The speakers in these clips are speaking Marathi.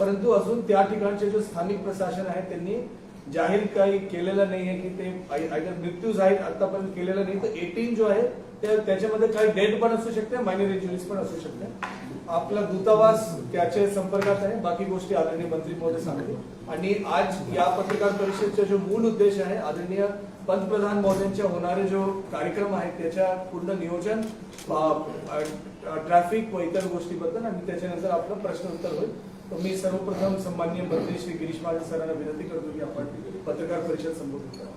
परंतु अजून त्या ठिकाणचे जे स्थानिक प्रशासन आहे त्यांनी जाहीर काही केलेलं नाहीये की ते आयदर मृत्यू जाहीर आतापर्यंत केलेलं नाही तर एटीन जो आहे त्याच्यामध्ये काही डेट पण असू शकते मायनर इंजुरीज पण असू शकते. आपला दूतावास त्याच्या संपर्कात आहे बाकी गोष्टी आदरणीय मंत्री महोदय सांगतो आणि आज या पत्रकार परिषदेचा जो मूल उद्देश आहे आदरणीय पंतप्रधान महोदयांच्या होणारे जो कार्यक्रम आहे त्याच्या पूर्ण नियोजन ट्रॅफिक व इतर गोष्टीबद्दल आणि त्याच्यानंतर आपलं प्रश्न उत्तर होईल. मी सर्वप्रथम सन्माननीय मंत्री श्री गिरीश महाजन सरांना विनंती करतो की आपण पत्रकार परिषद संबोधित करा.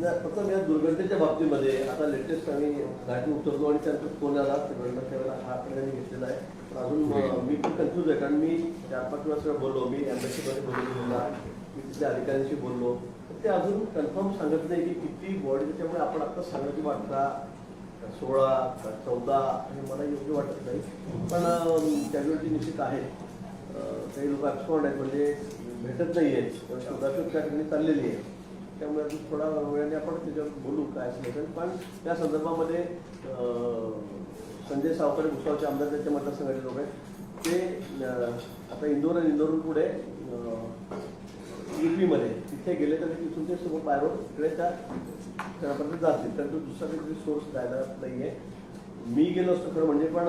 नाही, प्रथम या दुर्घटनेच्या बाबतीमध्ये आता लेटेस्ट आम्ही गाडी उतरलो आणि त्यानंतर फोन आला त्यावेळेला हा आपल्याला घेतलेला आहे. पण अजून मी पण कन्फ्यूज आहे कारण मी चार पाच वेळा बोललो मी एम्बॅसीमध्ये बोललेला मी तिथल्या अधिकाऱ्यांशी बोललो. पण ते अजून कन्फर्म सांगत नाही की किती बॉडी त्याच्यामुळे आपण आता सांगत की अठरा सोळा चौदा हे मला योग्य वाटत नाही. पण कॅज्युअलिटी निश्चित आहे. काही लोक ॲब्सॉर्ड आहेत म्हणजे भेटत नाही आहेत. शोधाशोध त्या ठिकाणी चाललेली आहे. त्यामुळे अजून थोडा वेळाने आपण त्याच्यावर बोलू काय असेल पण त्या संदर्भामध्ये संजय सावकर भुसावचे आमदार त्याच्या मतदारसंघाचे लोक आहेत. ते आता इंदोर आणि इंदोरून पुढे युपीमध्ये तिथे गेले तर तिथून ते सोबत बाहेरून तिकडे त्या जातील. तर तो दुसरा काही सोर्स जायला नाही आहे मी गेलो असतो खरं म्हणजे पण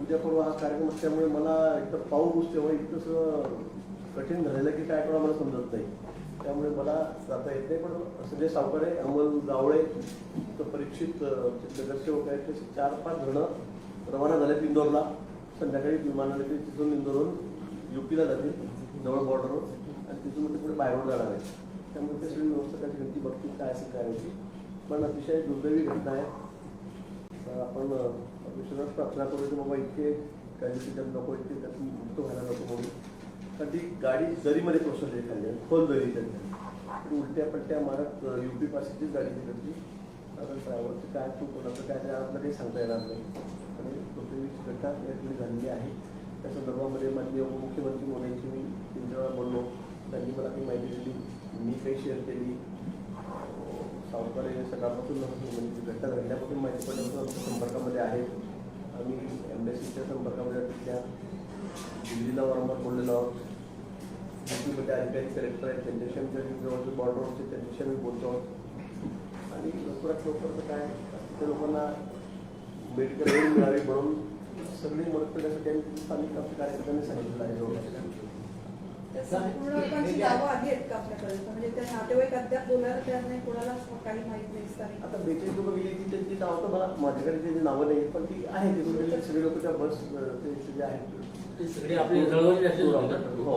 उद्या परवा हा कार्यक्रम असल्यामुळे मला एकतर पाऊस तेव्हा हो, इतकं कठीण झालेलं की काय करावं मला समजत नाही. त्यामुळे मला जाता येत नाही पण संजय सावकारे अमोल गावळे परीक्षित नगरसेवक आहेत तसे चार पाच जण रवाना झालेत इंदोरला. संध्याकाळी विमानाने ते तिथून इंदोरहून युपीला जातील जवळ बॉर्डरवर आणि तिथून ते पुढे बाहेरून जाणार आहेत. त्यामुळे ते सगळी व्यवस्था त्या ठिकाणी बघतील काय असेल काय होती पण अतिशय दुर्दैवी घटना आहे. तर आपण अं, प्रार्थना करू की बाबा इतके काही नको इतके त्यातून मुक्त व्हायला नको म्हणून. कारण ती गाडी दरीमध्ये कोसळली खाली खोल दरी त्यांनी उलट्या पट्ट्या मारत युपी पासेचीच गाडी तिकडची कारण ड्रायव्हरचं काय तू कोणाचं काय त्या काही सांगता येणार नाही. आणि दुर्दैवीची घटना या झालेली आहे. त्या संदर्भामध्ये माननीय उपमुख्यमंत्री मोदींची मी तीन वेळा बोललो. त्यांनी मला काही माहिती दिली. मी काही शेअर केली. सावकार हे सकाळपासून म्हणजे घटना घडल्यापासून माहिती पडल्यापासून आमच्या संपर्कामध्ये आहेत आम्ही एम्बेसीच्या संपर्कामध्ये तिथल्या दिल्लीला वारंवार बोललेलो आहोत. दिल्लीमध्ये अधिकारी कलेक्टर आहेत त्यांच्याशी आमच्या जवळचे बॉर्डरवरचे त्यांच्याशी आम्ही बोलतो आहोत. आणि लवकरात लवकर तर काय त्या लोकांना मेडिकल एड मिळावी म्हणून सगळी मदत करण्यासाठी आम्ही स्थानिक आमच्या कार्यकर्त्यांनी सांगितलेलं आहे. जवळ संपूर्ण लोकांची नावं आहेत का आपल्याकडे? म्हणजे त्या नातेवाईक अद्याप बोलायला तयार नाही कोणाला काही माहीत नाही स्थानिक आता बेचाळीस लोक गेली त्यांची नावं तर मला माझ्याकडे त्याची नावं नाही पण ती आहे ती म्हणजे सगळे लोक त्या बस ते जे आहेत. ते सगळे आपले जळगावचे असतील? हो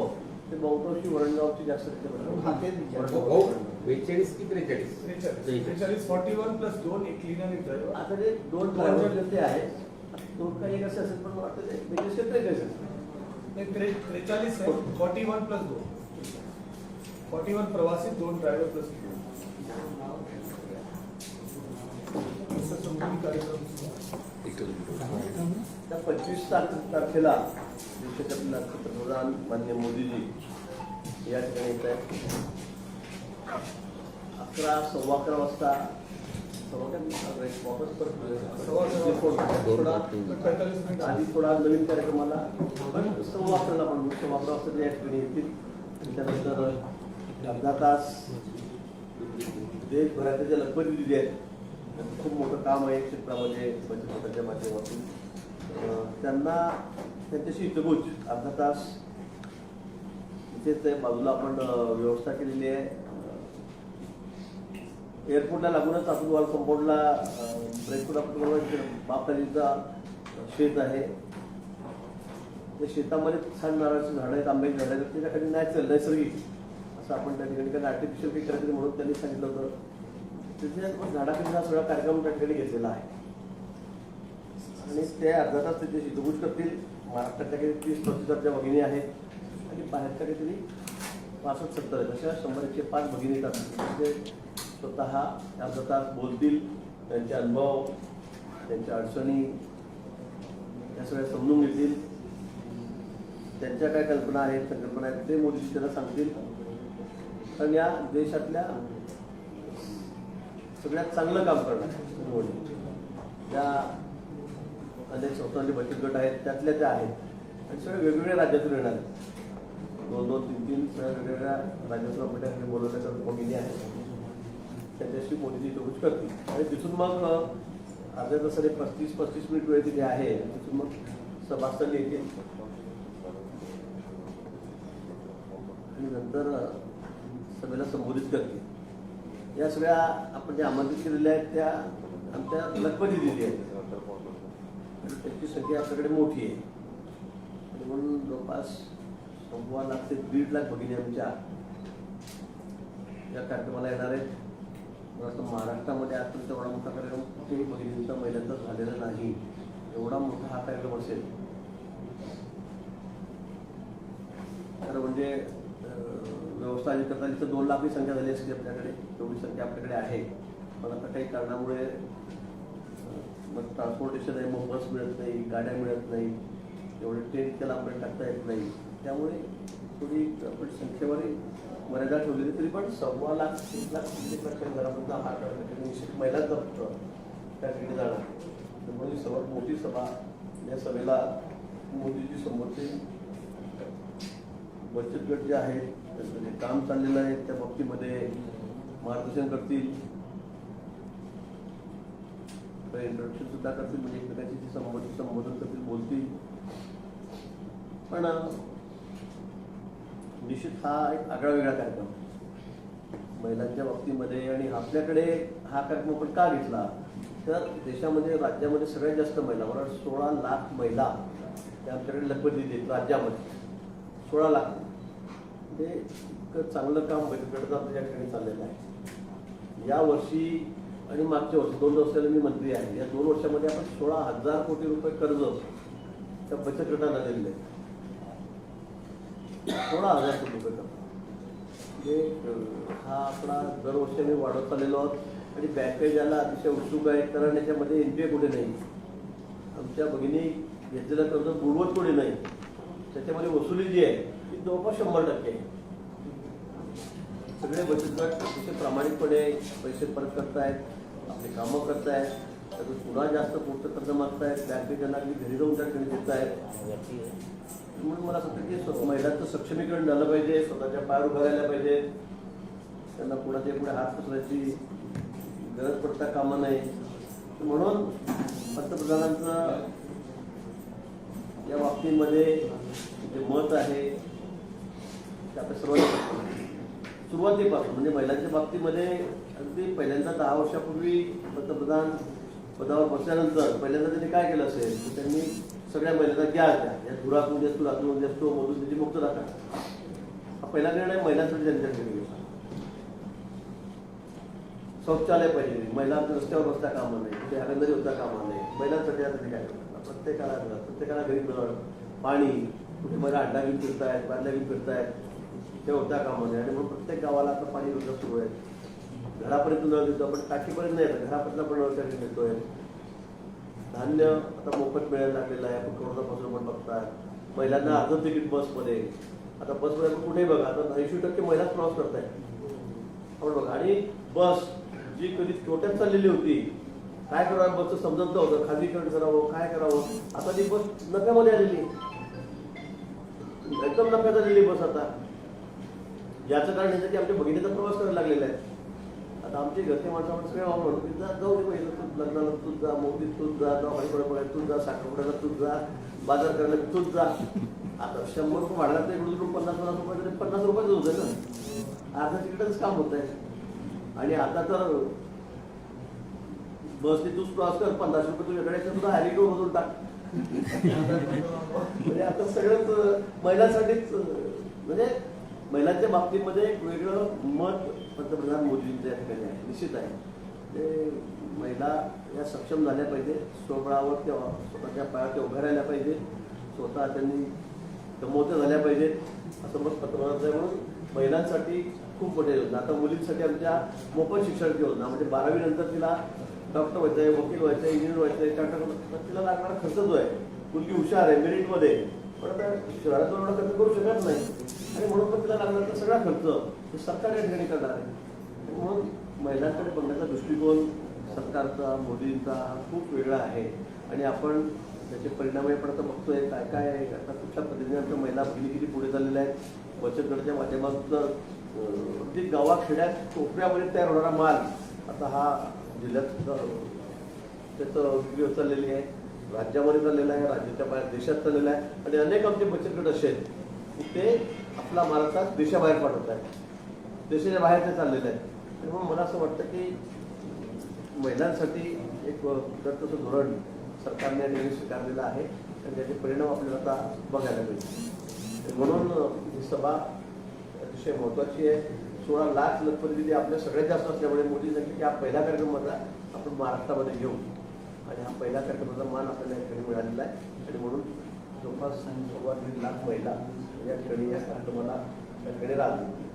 ते बहुतांशी वरणगावची जास्त हा, बेचाळीस की त्रेचाळीस? त्रेचाळीस. फॉर्टी वन प्लस दोन एक क्लीनर एक ड्रायव्हर आता ते दोन ड्रायव्हर ते आहेत दोन काही एक असे असेल पण वाटतं ते बेचाळीस ते त्रेचाळीस असेल. नाही, त्रे त्रेचाळीस आहे वन प्लस दोन फॉर्टी तारखेला पंतप्रधान मान्य मोदीजी या ठिकाणी अकरा सव्वा अकरा वाजता आधी थोडा नवीन कार्यक्रमाला पण सव्वा पण सव्वा अकरा वाजता या ठिकाणी येतील त्यानंतर अर्धा तास देशभराच्या ज्या लखपती दिली आहेत खूप मोठं काम आहे क्षेत्रामध्ये बचत गटाच्या माध्यमातून त्यांना त्यांच्याशी इथं अर्धा तास इथेच बाजूला आपण व्यवस्था केलेली आहे एअरपोर्टला लागूनच आपण वॉल कंपाऊंडला ब्रेकफूड आपण बापतालीचा शेत आहे. त्या शेतामध्ये छान नारळाची झाडं आहेत आंब्याची झाडं आहेत. त्याच्याकडे नॅचरल नैसर्गिक असं आपण त्या ठिकाणी कारण आर्टिफिशियल काही करायचं म्हणून त्यांनी सांगितलं होतं. त्याच्या झाडाखाली हा सगळा कार्यक्रम त्या ठिकाणी घेतलेला आहे. आणि ते अर्धा तास तिथे शितगुज करतील महाराष्ट्रातल्या काही तीस प्रतिशतच्या भगिनी आहेत. आणि बाहेरच्या काहीतरी पासष्ट सत्तर आहेत. अशा शंभर एकशे पाच भगिनी येतात. म्हणजे स्वतः अर्धा तास बोलतील त्यांचे अनुभव त्यांच्या अडचणी या सगळ्या समजून घेतील. त्यांच्या काय कल्पना आहेत संकल्पना आहेत ते मोदीजी त्यांना सांगतील. कारण या देशातल्या सगळ्यात चांगलं काम करणार मोदी. त्या अनेक स्वतःचे बचत गट आहेत त्यातल्या त्या आहेत. आणि सगळ्या वेगवेगळ्या राज्यातून येणार आहेत. दोन दोन तीन तीन सगळ्या वेगवेगळ्या राज्यातून बोलवण्याचा बोलवण्याच्या भगिनी आहेत त्यांच्याशी मोदीजी चौकशी करतील. आणि तिथून मग अर्ध्या तासाने पस्तीस पस्तीस मिनिट वेळ तिथे आहे. तिथून मग सभास्थळी येतील आणि नंतर सभेला संबोधित करतील. या सगळ्या आपण ज्या आमंत्रित केलेल्या आहेत त्या आमच्या लखपती दिली आहेत. त्याची संख्या आपल्याकडे मोठी आहे. आणि म्हणून जवळपास सव्वा लाख ते दीड लाख भगिनी आमच्या या कार्यक्रमाला येणार आहेत. महाराष्ट्रामध्ये आजपर्यंत एवढा मोठा कार्यक्रम कुठेही भगिनींचा महिलांचा झालेला नाही. एवढा मोठा हा कार्यक्रम असेल. तर म्हणजे व्यवस्था जी करता तिथं दोन लाखही संख्या झाली असते आपल्याकडे. तेवढी संख्या आपल्याकडे आहे. पण आता काही कारणामुळे मग ट्रान्सपोर्टेशन आहे मग बस मिळत नाही गाड्या मिळत नाही. एवढे ट्रेन त्याला आपल्याला टाकता येत नाही. त्यामुळे थोडी आपण संख्येवरही मर्यादा ठेवलेली तरी पण सव्वा लाख तीन लाख तीन लाख घरापर्यंत हा म्हणजे निश्चित महिला फक्त त्या ठिकाणी जाणार त्यामुळे ही सर्वात मोठी सभा या सभेला मोदीजी समोरचे बचत गट जे आहेत त्यांचं जे काम चाललेलं आहे त्या बाबतीमध्ये मार्गदर्शन करतील. इंट्रोडक्शन सुद्धा करतील म्हणजे एकमेकांची संबोधन करतील बोलतील. पण निश्चित हा एक आगळा वेगळा कार्यक्रम. महिलांच्या बाबतीमध्ये आणि आपल्याकडे हा कार्यक्रम आपण का घेतला? तर देशामध्ये राज्यामध्ये सगळ्यात जास्त महिला मला सोळा लाख महिला त्या आमच्याकडे लखपती दिली राज्यामध्ये. सोळा लाख. ते इतकं चांगलं काम बचत आपल्या ठिकाणी चाललेलं आहे. या वर्षी आणि मागच्या वर्षी दोन वर्षाला मी मंत्री आहे. या दोन वर्षामध्ये आपण सोळा हजार कोटी रुपये कर्ज त्या बचत गटाला दिलेले आहे सोळा हजार कोटी रुपये म्हणजे हा आपला दरवर्षी आम्ही वाढत चाललेलो आहोत. आणि बँके ज्याला अतिशय उत्सुक आहे कारण याच्यामध्ये एन पी ए कुठे नाही. आमच्या भगिनी घेतलेलं कर्ज बुडवत कुठे नाही. त्याच्यामध्ये वसुली जी आहे ती जवळपास शंभर टक्के आहे. सगळे बचत गट अतिशय प्रामाणिकपणे पैसे परत करतायत आपली कामं करतायत. त्यातून पुन्हा जास्त पुढचं कर्ज मागतायत बँकेत त्यांना अगदी घरी जाऊन त्या ठिकाणी देत आहेत म्हणून मला असं वाटतं की महिलांचं सक्षमीकरण झालं पाहिजे स्वतःच्या पायावर उभं पाहिजे. त्यांना कुणाच्या पुढे हात पसरायची गरज पडता कामा नये. म्हणून पंतप्रधानांचं या बाबतीमध्ये जे मत आहे ते आपल्या सर्वांना सुरुवातीपासून म्हणजे महिलांच्या बाबतीमध्ये अगदी पहिल्यांदा दहा वर्षापूर्वी पंतप्रधान पदावर बसल्यानंतर पहिल्यांदा त्यांनी काय केलं असेल तर त्यांनी सगळ्या महिलांना घ्या द्या या धुरातून देस लातून जास्त मधून त्याची मुक्त दाखवा हा पहिला निर्णय महिलांसाठी त्यांच्याकडे घेतला. शौचालय पाहिजे महिला रस्त्यावर बसता कामा नाही कुठे हागंदरी होता कामा नाही महिलांसाठी आता काय करतात? प्रत्येकाला प्रत्येकाला घरी मिळवणं. पाणी कुठे महिला अड्डा घेऊन फिरतायत बादल्या घेऊन फिरतायत ते होता कामा नाही आणि म्हणून प्रत्येक गावाला आता पाणी रोजगार सुरू आहे. घरापर्यंत नळ देतो आपण टाकीपर्यंत नाही येत. घरापर्यंत पण नळ त्या देतोय धान्य आता मोफत मिळायला लागलेलं आहे. आपण कोरोनापासून पण बघताय. महिलांना अर्ध तिकीट बसमध्ये. आता बसमध्ये आपण कुठेही बघा. आता ऐंशी टक्के महिलाच प्रवास करतायत. आपण बघा. आणि बस जी कधी छोट्यात चाललेली होती काय करावं? बसचं समजत नव्हतं. खाजगीकरण करावं? काय करावं? आता ती बस नफ्यामध्ये आलेली. एकदम नफ्यात आलेली बस आता. याचं कारण की आमच्या भगिनीचा प्रवास करायला लागलेला आहे. आता आमची घरचे माणसं आपण सगळे वापर की जा जाऊ दे पहिलं तू लग्नाला तूच जा मोदीत तूच जा जाऊ हरिपडा तूच जा साखरपुड्याला तूच जा बाजार करायला तूच जा. आता शंभर रुपये वाढला तर इकडून पन्नास पन्नास रुपये तरी पन्नास रुपयाचं होतं ना. अर्धा तिकीटच काम होत आहे. आणि आता तर बसने तूच क्रॉस कर पन्नास रुपये तुझ्याकडे तर तुझा हॅरिको मधून टाक. म्हणजे आता सगळंच महिलांसाठीच म्हणजे महिलांच्या बाबतीमध्ये एक वेगळं मत पंतप्रधान मोदींच्या ठिकाणी आहे निश्चित आहे. ते महिला या सक्षम झाल्या पाहिजे स्वबळावर त्या स्वतःच्या पायावर त्या उभ्या राहिल्या पाहिजे स्वतः त्यांनी कमवत्या झाल्या पाहिजेत असं मत पंतप्रधान म्हणून महिलांसाठी खूप मोठ्या योजना. आता मुलींसाठी आमच्या मोफत शिक्षण योजना म्हणजे बारावी नंतर तिला डॉक्टर व्हायचं आहे वकील व्हायचं आहे इंजिनियर व्हायचं आहे चार्टर तिला लागणारा खर्च जो आहे मुलगी हुशार आहे मेरिटमध्ये पण आता शहरातून एवढा करू शकत नाही. आणि म्हणून पण तिला लागणारा सगळा खर्च. हे सरकार या ठिकाणी करणार आहे. म्हणून महिलांकडे बघण्याचा दृष्टिकोन सरकारचा मोदींचा हा खूप वेगळा आहे. आणि आपण त्याचे परिणामही पण आता बघतोय. काय काय आहे? आता कुठल्या पद्धतीने आमच्या महिला भगिनी किती पुढे चाललेल्या आहेत? बचत गटाच्या माध्यमातून अं, अगदी गावाखेड्यात कोपऱ्यामध्ये तयार होणारा माल आता हा जिल्ह्यात त्याचं विक्री होत चाललेली आहे. राज्यामध्ये चाललेला आहे राज्याच्या बाहेर देशात चाललेला आहे. आणि अनेक आमचे बचत गट असे आहेत की ते आपला महाराष्ट्रात देशाबाहेर पाठवत आहेत. देशाच्या बाहेर ते चाललेलं आहे त्यामुळे मला असं वाटतं की महिलांसाठी एक तसं धोरण सरकारने नेहमी स्वीकारलेलं आहे. आणि त्याचे परिणाम आपल्याला आता बघायला मिळतील. म्हणून ही सभा अतिशय महत्वाची आहे. सोळा लाख लखपत दिली आपल्या सगळ्यात जास्त असल्यामुळे मोदी सांगितले की हा पहिला कार्यक्रम माझा आपण महाराष्ट्रामध्ये घेऊ. आणि हा पहिला कार्यक्रमाचा मान आपल्याला या ठिकाणी मिळालेला आहे. आणि म्हणून जवळपास सव्वा दीड लाख महिला या ठिकाणी या कार्यक्रमाला या ठिकाणी राहतील.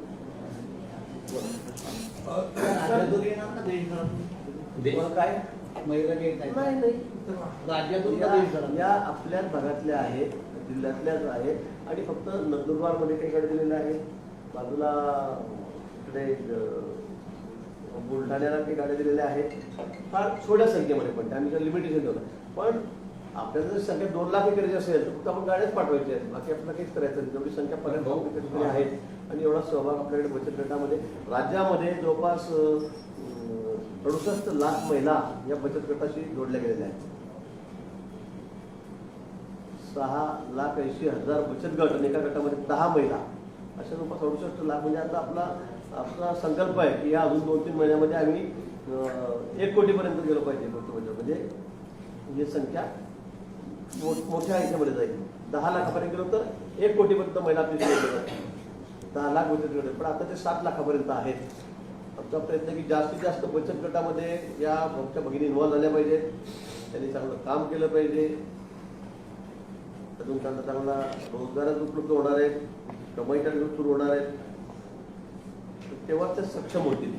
काय? महिला राज्यातून या आपल्याच भागातल्या आहेत जिल्ह्यातल्याच आहेत आणि फक्त नंदुरबारमध्ये काही गाड्या दिलेल्या आहेत. बाजूला इकडे बुलढाण्याला काही गाड्या दिलेल्या आहेत फार छोट्या संख्येमध्ये पण त्यानुसार लिमिटेशन ठेवलं. पण आपल्याला जर संख्या दोन लाख करायची असेल तर फक्त आपण गाड्याच पाठवायचे आहेत बाकी आपल्याला काहीच करायचं नाही. जेवढी संख्या पर्यंत ठिकाणी आहेत. आणि एवढा सहभाग आपल्याकडे बचत गटामध्ये. राज्यामध्ये जवळपास अडुसष्ट लाख महिला या बचत गटाशी जोडल्या गेलेल्या आहेत. सहा लाख ऐंशी हजार बचत गट आणि एका गटामध्ये दहा महिला. अशा जवळपास अडुसष्ट लाख. म्हणजे आता आपला आपला संकल्प आहे की या अजून दोन तीन महिन्यामध्ये आम्ही एक कोटीपर्यंत गेलो पाहिजे म्हणजे ही संख्या मोठ्या ह्याच्यामध्ये जाईल. दहा लाखापर्यंत गेलो तर एक कोटीपर्यंत महिला दहा लाख बचत पण आता ते सात लाखापर्यंत आहेत. आमचा प्रयत्न की जास्तीत जास्त बचत गटामध्ये या आमच्या भगिनी इन्व्हॉल्व्ह झाल्या पाहिजेत त्यांनी चांगलं काम केलं पाहिजे. अजून त्यांना चांगला रोजगारच उपलब्ध होणार आहेत कमाईच्या सुरू होणार आहेत तेव्हाच ते सक्षम होतील.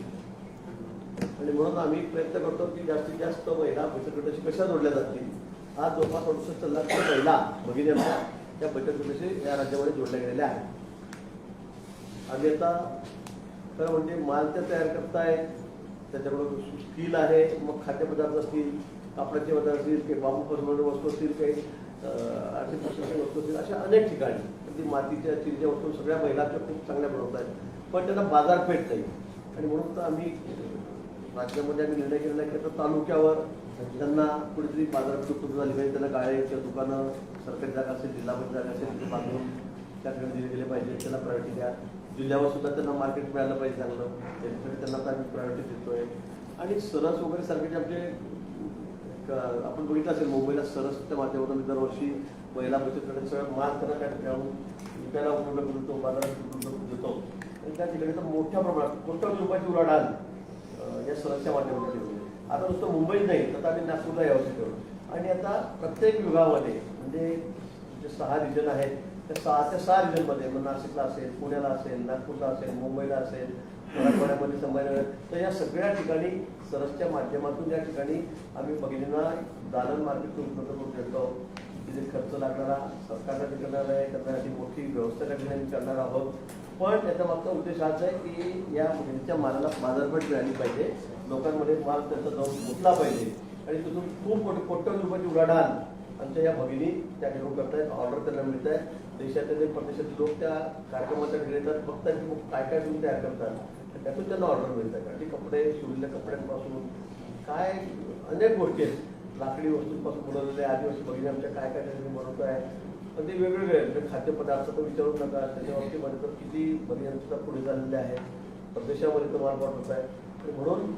आणि म्हणून आम्ही प्रयत्न करतो की जास्तीत जास्त महिला बचत गटाशी कशा जोडल्या जातील? आज जवळपास अडुसष्ट लाख महिला भगिनी आमच्या त्या बचत गटाशी या राज्यामध्ये जोडल्या गेलेल्या आहेत. आम्ही आता खरं म्हणजे माल त्या तयार करतायत त्याच्याकडं स्टील आहे. मग खाद्यपदार्थ असतील कापडाचे पदार्थ असतील काही बांबूपासून वस्तू असतील काही आर्थिक वस्तू असतील अशा अनेक ठिकाणी. ती मातीच्या चिरीच्या वस्तू सगळ्या महिलांच्या खूप चांगल्या बनवत आहेत पण त्यांना बाजारपेठ नाही आणि म्हणून तर आम्ही राज्यामध्ये आम्ही निर्णय केलेला की आता तालुक्यावर त्यांना कुठेतरी बाजारपेठ उपलब्ध झाली पाहिजे त्यांना गाळ्याच्या दुकानं सरकारी जागा असेल जिल्हामध्ये जागा असेल तिथे बांधून त्याकडे दिले गेले पाहिजे. त्यांना प्रायोरिटी द्या. जिल्ह्यावर सुद्धा त्यांना मार्केट मिळालं पाहिजे चांगलं. त्याच्यासाठी त्यांना तर आम्ही प्रायोरिटी देतोय. आणि सरस वगैरे सारखे जे आमचे आपण बघितलं असेल मुंबईला सरसच्या माध्यमातून दरवर्षी महिला बचत गटाचे सगळं माल त्यांना त्या विकायला उपलब्ध करतो बाजारात देतो आणि त्या ठिकाणी तर मोठ्या प्रमाणात कोट्यावधी रुपयाची उलाढाल या सरसच्या माध्यमातून केली आता नुसतं मुंबईत नाही तर आम्ही नागपूरला यावर्षी ठेवलं आणि आता प्रत्येक विभागामध्ये म्हणजे जे सहा रिजन आहेत त्या सहा त्या सहा रिजनमध्ये मग नाशिकला असेल पुण्याला असेल नागपूरला असेल मुंबईला असेल मराठवाड्यामध्ये संभाजीनगर तर या सगळ्या ठिकाणी सरसच्या माध्यमातून या ठिकाणी आम्ही भगिनींना दालन मार्केट उपलब्ध करून देतो. तिथे खर्च लागणारा सरकारला करणार आहे करण्यासाठी मोठी व्यवस्था त्या ठिकाणी करणार आहोत. पण त्याचा मागचा उद्देश हाच आहे की या मुलींच्या मालाला बाजारपेठ मिळाली पाहिजे. लोकांमध्ये माल त्याचा जाऊन पोचला पाहिजे. आणि तिथून खूप मोठी कोट्यवधी रुपयाची उलाढाल आमच्या या भगिनी त्या ठिकाणी करतायत. ऑर्डर त्यांना मिळत आहे देशातले परदेशातले लोक त्या कार्यक्रमाच्या येतात. बघतात की काय काय तुम्ही तयार करतात त्यातून त्यांना ऑर्डर मिळत आहे अगदी कपडे शिवलेल्या कपड्यांपासून काय अनेक गोष्टी आहेत. लाकडी वस्तूंपासून बनवलेल्या आदिवासी भगिनी आमच्या काय काय त्यांनी बनवत आहे पण ते वेगवेगळे आहेत. म्हणजे खाद्यपदार्थ तर विचारू नका. त्याच्या बाबतीमध्ये तर किती भगिनी पुढे झालेले आहेत. परदेशामध्ये तर माल होत आहे. आणि म्हणून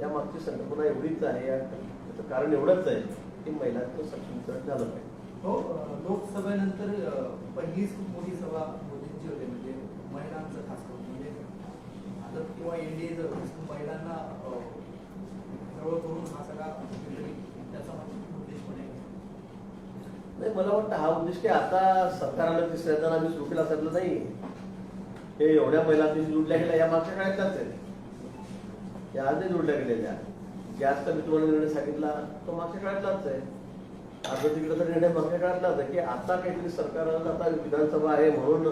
या मागची संकल्पना एवढीच आहे या त्याचं कारण एवढंच आहे की महिलांचं सक्षमीकरण झालं पाहिजे. हो लोकसभेनंतर पहिलीच खूप मोठी सभा मोदींची होते. म्हणजे महिलांचं खास करून म्हणजे भारत किंवा एनडीए जर महिलांना जवळ करून हा सगळा काहीतरी त्याचा मागचा उद्देश पण आहे नाही मला वाटतं हा उद्देश की आता सरकारला तिसऱ्यांदा आम्ही सुरू केला असलं नाही. हे एवढ्या महिलांनी जोडल्या गेल्या या मागच्या काळातल्याच आहेत. या आज जुडल्या जोडल्या गेलेल्या गॅसचा मी तुम्हाला निर्णय सांगितला तो मागच्या काळातलाच आहे. आता तिकडचा निर्णय मागच्या काळातलाच आहे की आता काहीतरी सरकार आता विधानसभा आहे म्हणून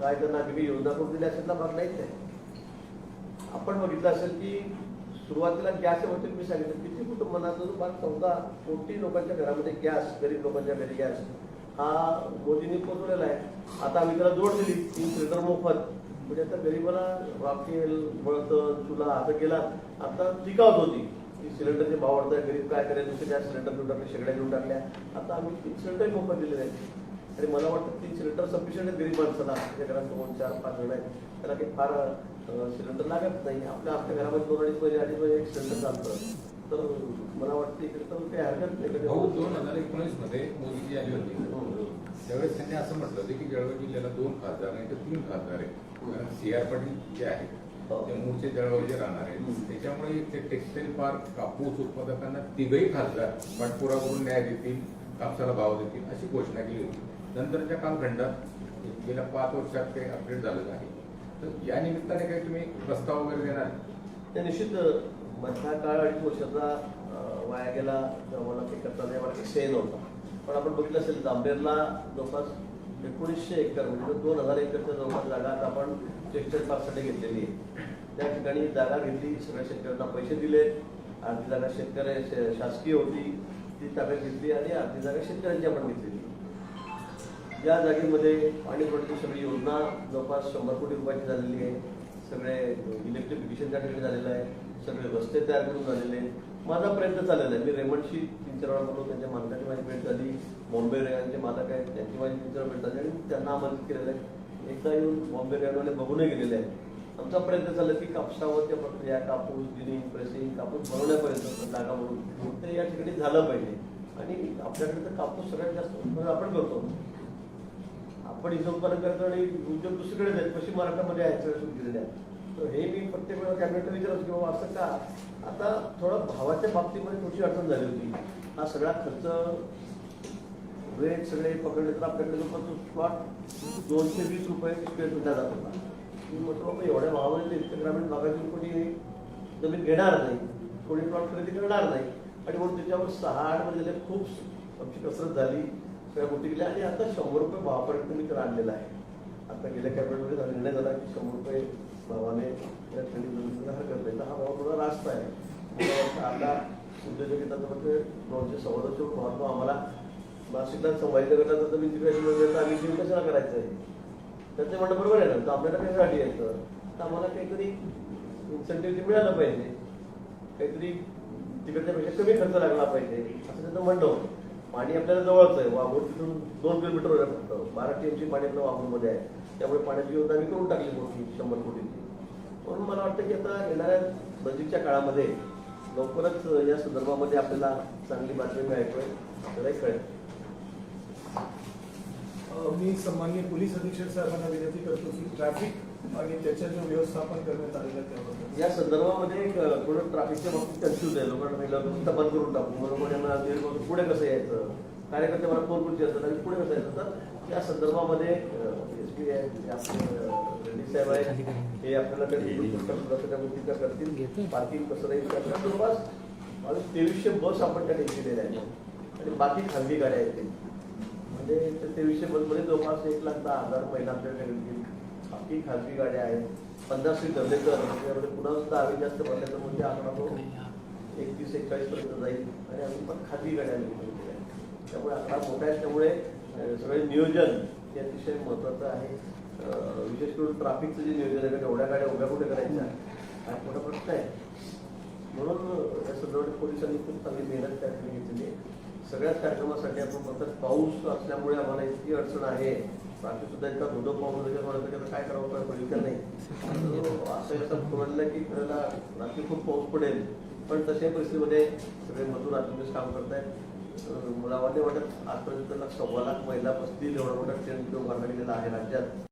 काय त्यांना काही योजना करून दिल्या असेल भाग नाहीच आहे. आपण बघितलं असेल की सुरुवातीला गॅस होते मी सांगितलं. किती कुटुंबांना जवळपास चौदा कोटी लोकांच्या घरामध्ये गॅस गरीब लोकांच्या घरी गॅस. हा मोदींनी पोचवलेला आहे. आता आम्ही त्याला जोड दिली तीन सिलेंडर मोफत. म्हणजे आता गरीबाला राखेल बळतं तुला आता गेला. आता टिकावत होती. की सिलेंडरचे भाव वाढताय गरीब काय करेल? दुसरे त्या सिलेंडर घेऊन टाकले शेगड्या घेऊन टाकल्या. आता आम्ही तीन सिलेंडर मोफत दिलेले आहेत. आणि मला वाटतं तीन सिलेंडर सफिशियंट आहेत गरीब माणसाला आपल्या घरात दोन चार पाच जण आहेत. त्याला काही फार सिलेंडर लागत नाही. आपल्या आपल्या घरामध्ये दोन अडीच महिने अडीच महिने एक सिलेंडर चालतं. तर मला वाटतं इकडे तर काही हरकत नाही. भाऊ दोन हजार एकोणीसमध्ये मोदीजी आले होते. त्यावेळेस त्यांनी असं म्हटलं होतं की जळगाव जिल्ह्याला दोन खासदार नाही तर तीन खासदार आहेत. कारण सी आर पाटील जे आहेत ते मूळचे जळगावचे राहणार आहेत. त्याच्यामुळे ते टेक्सटाईल पार्क कापूस उत्पादकांना तिघही खासदार पाठपुरा करून न्याय देतील कापसाला भाव देतील अशी घोषणा केली होती. नंतरच्या कालखंडात गेल्या पाच वर्षात काही अपडेट झालेलं आहे. तर या निमित्ताने काही तुम्ही प्रस्ताव वगैरे देणार? त्या निश्चित मधला काळ अडीच वर्षाचा वाया गेला जवळ मला ते करता नाही मला काही सेन नव्हता. पण आपण बघितलं असेल जांभेरला जवळपास एकोणीसशे एकर म्हणजे दोन हजार एकरच्या जवळपास जागा आता आपण टेक्स्टाईल पार्कसाठी घेतलेली आहे. त्या ठिकाणी जागा घेतली सगळ्या शेतकऱ्यांना पैसे दिले अर्धी जागा शेतकऱ्या शासकीय होती ती जागा घेतली आणि अर्धी जागा शेतकऱ्यांची आपण घेतली या जागेमध्ये पाणी पुरवठ्याची सगळी योजना जवळपास शंभर कोटी रुपयाची झालेली आहे. सगळे इलेक्ट्रिफिकेशन त्या ठिकाणी झालेलं आहे. सगळे रस्ते तयार करून झालेले आहेत. माझा प्रयत्न चाललेला आहे. मी रेमंडशी तीन चार वेळा बोलून त्यांच्या मालकाची माझी भेट झाली. बॉम्बे रेगांचे मालक आहेत. त्यांची माझी तीन चार भेट झाली आणि त्यांना आमंत्रित केलेलं आहे. एकदा येऊन बॉम्बे रेगांमध्ये बघूनही गेलेले आहेत. आमचा प्रयत्न चालला की कापसावरच्या प्रक्रिया कापूस गिनिंग प्रेसिंग कापूस बनवण्यापर्यंत जागा म्हणून. ते या ठिकाणी झालं पाहिजे. आणि आपल्याकडे तर कापूस सगळ्यात जास्त आपण करतो. आपण इथं करतो आणि उद्योग दुसरीकडे जायचं पश्चिम महाराष्ट्रामध्ये आहेत सुरू केलेले आहे. तर हे मी प्रत्येक वेळा कॅबिनेटला विचारतो की बाबा असं का? आता थोडं भावाच्या बाबतीमध्ये थोडीशी अडचण झाली होती. हा सगळा खर्च रेट सगळे पकडले तर आपल्याकडे जवळपास प्लॉट दोनशे वीस रुपये स्क्वेअर फुटला जात होता. मी म्हटलं बाबा एवढ्या भावामध्ये इतकं ग्रामीण भागातून कोणी जमीन घेणार नाही. कोणी प्लॉट खरेदी करणार नाही. आणि म्हणून त्याच्यावर सहा आठमध्ये खूप आमची कसरत झाली. सगळ्या गोष्टी केल्या. आणि आता शंभर रुपये भावापर्यंत मी तर आणलेला आहे. आता गेल्या कॅबिनेटमध्ये हा निर्णय झाला की शंभर रुपये भावाने त्या ठिकाणी जमिनीला हरकत नाही तर हा भाव थोडा रास्त आहे. आता उद्योजकता म्हणजे नऊशे सव्वाशे भाव आम्हाला नाशिकला संभाजीनगरला जर जमीन तिकडे मिळेल आम्ही जीव कशाला करायचं आहे त्याचं म्हणणं बरोबर आहे ना तर आपल्याला कशासाठी यायचं तर आम्हाला काहीतरी इन्सेंटिव्ह मिळालं पाहिजे. काहीतरी तिकडच्यापेक्षा कमी खर्च लागला पाहिजे. असं त्याचं म्हणणं होतं. पाणी आपल्याला जवळच आहे. वाघूर तिथून दोन किलोमीटरवर आहे फक्त बारा टीएमची पाणी आपल्या वाघूरमध्ये आहे. त्यामुळे पाण्याची योजना आम्ही करून टाकली मोठी शंभर कोटीची. म्हणून मला वाटतं की आता येणाऱ्या नजीकच्या काळामध्ये लवकरच या संदर्भामध्ये आपल्याला चांगली बातमी मिळायची आपल्यालाही कळेल. मी सन्माननीय पोलीस अधीक्षक साहेबांना विनंती करतो की ट्रॅफिक आणि त्याच्या जो व्यवस्थापन करण्यात आलेलं त्याबद्दल. या संदर्भामध्ये एक, थोडं ट्रॅफिकच्या बाबतीत कन्फ्युज आहे लोकांना सांगितलं फक्त बंद करून टाकू. बरोबर यांना दीड पुढे कसं यायचं? कार्यकर्ते मला फोन करून असतात आणि पुढे कसं यायचं? तर या संदर्भामध्ये एस पी रेड्डी साहेब आहे हे आपल्याला कधी त्या गोष्टी करतील. पार्किंग कसं राहील त्या जवळपास मला तेवीसशे बस आपण त्या ठिकाणी दिलेल्या आहेत. आणि बाकी खाजगी गाड्या आहेत म्हणजे त्या तेवीसशे बसमध्ये जवळपास एक लाख दहा हजार महिला आपल्याकडे ही खाजगी गाड्या आहेत. पन्नास सीट धरले तर त्याच्यामध्ये पुन्हा सुद्धा आम्ही जास्त भरले तर म्हणजे आकडा तो एकतीस एकचाळीस पर्यंत जाईल. आणि आम्ही पण खाजगी गाड्या केल्या त्यामुळे आकडा मोठा आहे त्यामुळे सगळे नियोजन हे अतिशय महत्वाचं आहे. विशेष करून ट्राफिकचं जे नियोजन आहे एवढ्या गाड्या उभ्या कुठे करायच्या हा एक मोठा प्रश्न आहे म्हणून या संदर्भात पोलिसांनी खूप चांगली मेहनत त्या ठिकाणी घेतलेली आहे. सगळ्याच कार्यक्रमासाठी आपण म्हणतात पाऊस असल्यामुळे आम्हाला इतकी अडचण आहे. बाकी सुद्धा इतका धोधो पाऊस त्याच्यामुळे काय करावं काय पडेल का नाही. असं असं म्हणलं की त्याला नक्की खूप पाऊस पडेल. पण तशा परिस्थितीमध्ये सगळे मजूर आत्मनिर्भर काम करतायत. मला वाटते वाटत आजपर्यंत त्याला सव्वा लाख महिला बसतील एवढा मोठा ट्रेन उभारला गेलेला आहे राज्यात.